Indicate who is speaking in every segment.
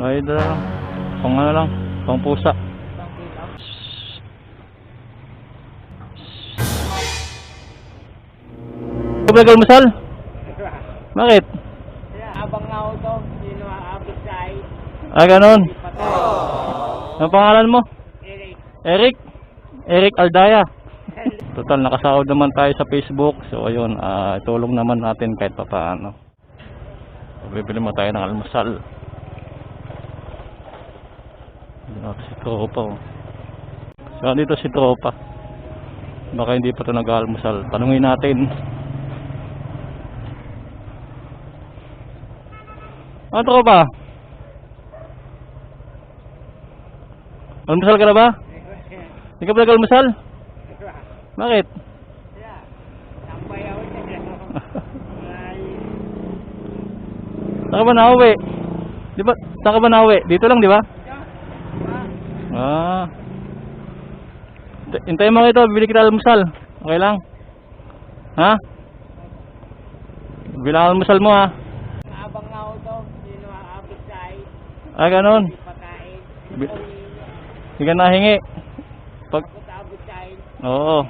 Speaker 1: Ay, dala lang. Pang ano lang, pang pusa. Ba almusal? Bakit?
Speaker 2: Abang nga ako to, sino aabot sa ay,
Speaker 1: Ah, ganun.
Speaker 2: patay.
Speaker 1: Ang pangalan mo?
Speaker 2: Eric.
Speaker 1: Eric? Eric Aldaya. Total, nakasahod naman tayo sa Facebook. So, ayun, ah, tulong naman natin kahit pa paano. Bibili mo tayo ng almusal. Dito si Tropa. Oh. So, dito si Tropa. Baka hindi pa ito nag-almusal. Tanungin natin. Ano Tropa? Almusal ka na ba? Hindi ka ba nag-almusal? Bakit? Saan ka ba nauwi? Di ba? Saan ka ba nauwi? Dito lang, di ba? Ah. Hintay- Hintayin mo ito, bibili kita almusal. Okay lang? Ha? Bibili almusal mo ha.
Speaker 2: abang nga ako to, sino aabot sa ay,
Speaker 1: Ah, ganun. Hindi ka nahingi. Pag,
Speaker 2: Abot ay,
Speaker 1: oo.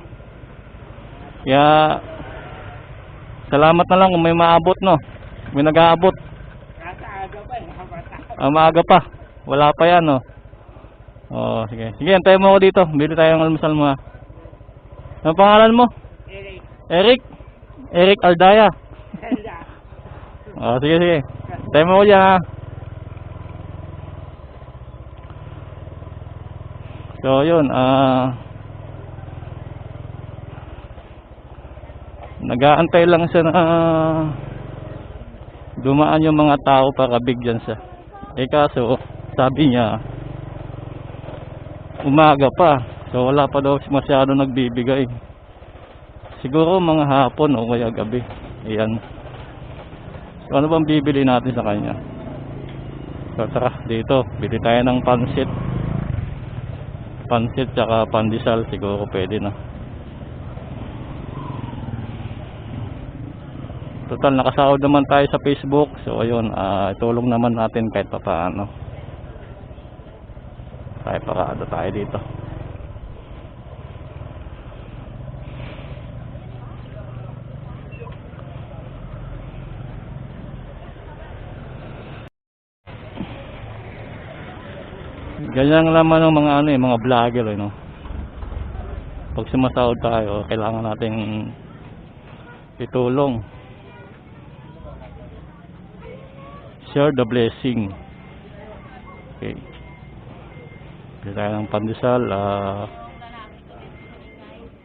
Speaker 1: Kaya, salamat na lang kung may maabot, no? May nag-aabot.
Speaker 2: nasa aga pa, nakabata.
Speaker 1: Ah, maaga pa. Wala pa yan, no? Oo, sige. Sige, antayin mo ako dito. Bili tayo ng almusal mo, ha? Ano pangalan mo?
Speaker 2: Eric.
Speaker 1: Eric? Eric Aldaya. Oh, sige, sige. Antayin mo ako dyan, ha? So, yun, ah... nag-aantay lang siya na dumaan yung mga tao para bigyan siya. Eh kaso, sabi niya, umaga pa. So wala pa daw masyado nagbibigay. Siguro mga hapon o kaya gabi. Ayan. So ano bang bibili natin sa kanya? So tara, dito. Bili tayo ng pansit. Pansit tsaka pandesal siguro pwede na. Total, nakasahod naman tayo sa Facebook. So, ayun, ah, tulong naman natin kahit pa paano. Tayo parado tayo dito. Ganyan lang naman ng mga ano eh, mga vlogger eh, no. Pag sumasahod tayo, kailangan nating itulong. share the blessing. Okay. Bili tayo ng pandesal, ah,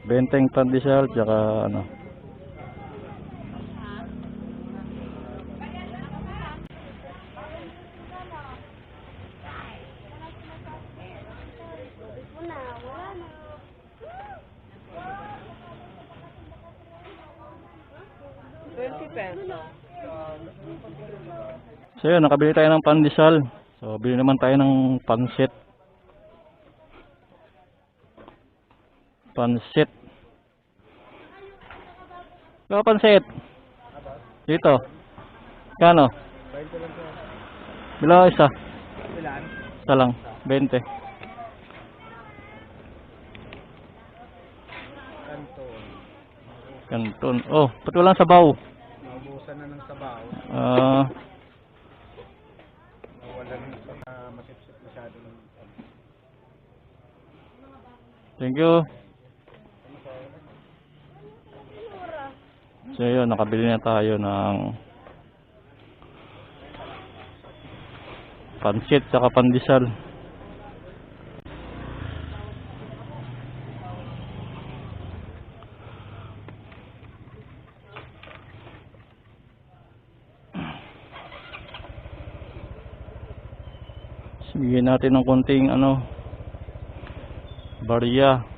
Speaker 1: benteng pandesal, tsaka ano. So yun, nakabili tayo ng pandesal. So, bili naman tayo ng pansit. Pansit. Ikaw pansit. Dito. Kano? Bila isa.
Speaker 2: Ilan?
Speaker 1: Isa lang. 20.
Speaker 2: Kanton.
Speaker 1: Kanton. Oh, pati walang sabaw.
Speaker 2: Naubusan na ng sabaw.
Speaker 1: Ah,
Speaker 2: Nawalan ng baka masipsip masyado ng
Speaker 1: thank you. So yun, nakabili na tayo ng pansit saka pandesal. Bigyan natin ng konting ano barya.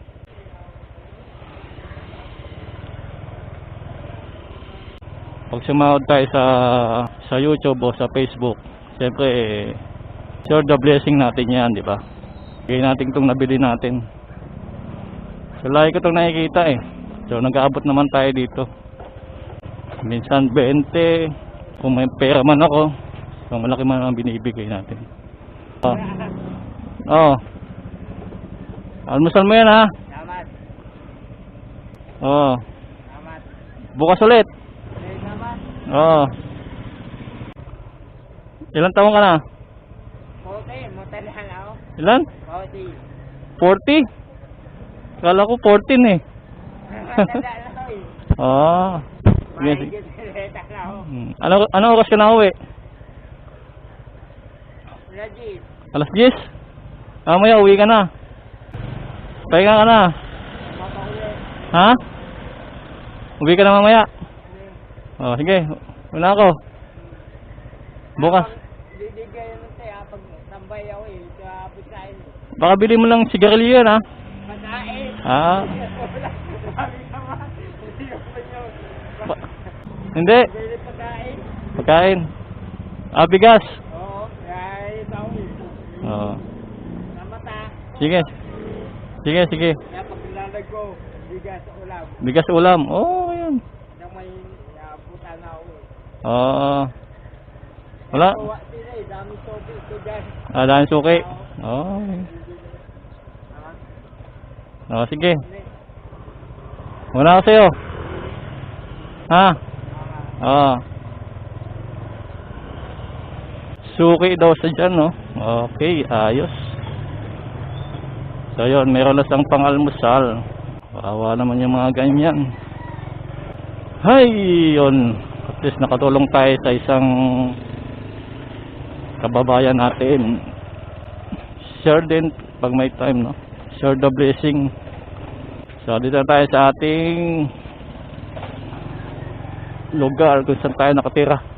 Speaker 1: Sumahod tayo sa sa YouTube o sa Facebook, siyempre eh, share the blessing natin 'yan, di ba? Bigyan natin 'tong nabili natin. So lagi ko 'tong nakikita eh. So nag-aabot naman tayo dito. Minsan 20, kung may pera man ako, so malaki man ang binibigay natin. Oh. Oh. Almusal mo yan ha.
Speaker 2: Salamat.
Speaker 1: Oh.
Speaker 2: Salamat.
Speaker 1: Bukas ulit. Oh. Ilan taon ka na?
Speaker 2: Okay, matalan ako.
Speaker 1: Ilan?
Speaker 2: Okay.
Speaker 1: 40? Kala ko 14 eh.
Speaker 2: Matalan ako eh.
Speaker 1: Oh.
Speaker 2: Na ako.
Speaker 1: Hmm. Ano, ano oras ka na uwi?
Speaker 2: Legit.
Speaker 1: Alas 10? Mamaya uwi ka na. Pahinga ka na. Ha? Uwi ka na mamaya. Oh, sige. Una ako. Bukas.
Speaker 2: Bibigay naman tayo pag tambay ako eh. Sa pagkain.
Speaker 1: Baka bili mo lang sigarilyo yan ha.
Speaker 2: Pagkain.
Speaker 1: Ah.
Speaker 2: Wala. Naman. Hindi yun. Pagkain.
Speaker 1: Pagkain. Ah, bigas.
Speaker 2: Oo. Kaya ito ako eh.
Speaker 1: Oh.
Speaker 2: Sa mata.
Speaker 1: Sige. Sige, sige.
Speaker 2: Kaya pag nilalag ko, bigas ulam.
Speaker 1: Bigas ulam. Oh, yan.
Speaker 2: Nang may naputa na eh.
Speaker 1: Oh. Wala.
Speaker 2: Dami.
Speaker 1: Ah, dahil suki. Oh.
Speaker 2: Ha?
Speaker 1: Oh, sige.
Speaker 2: Hindi.
Speaker 1: Una ako sa'yo. Ha? Oo. Suki daw sa dyan, no? Okay, ayos. So, yun, meron na siyang pang-almusal. Kawawa naman yung mga ganyan. Hay, yun. At least nakatulong tayo sa isang kababayan natin. Share din pag may time, no? Share the blessing. So, dito tayo sa ating lugar kung saan tayo nakatira.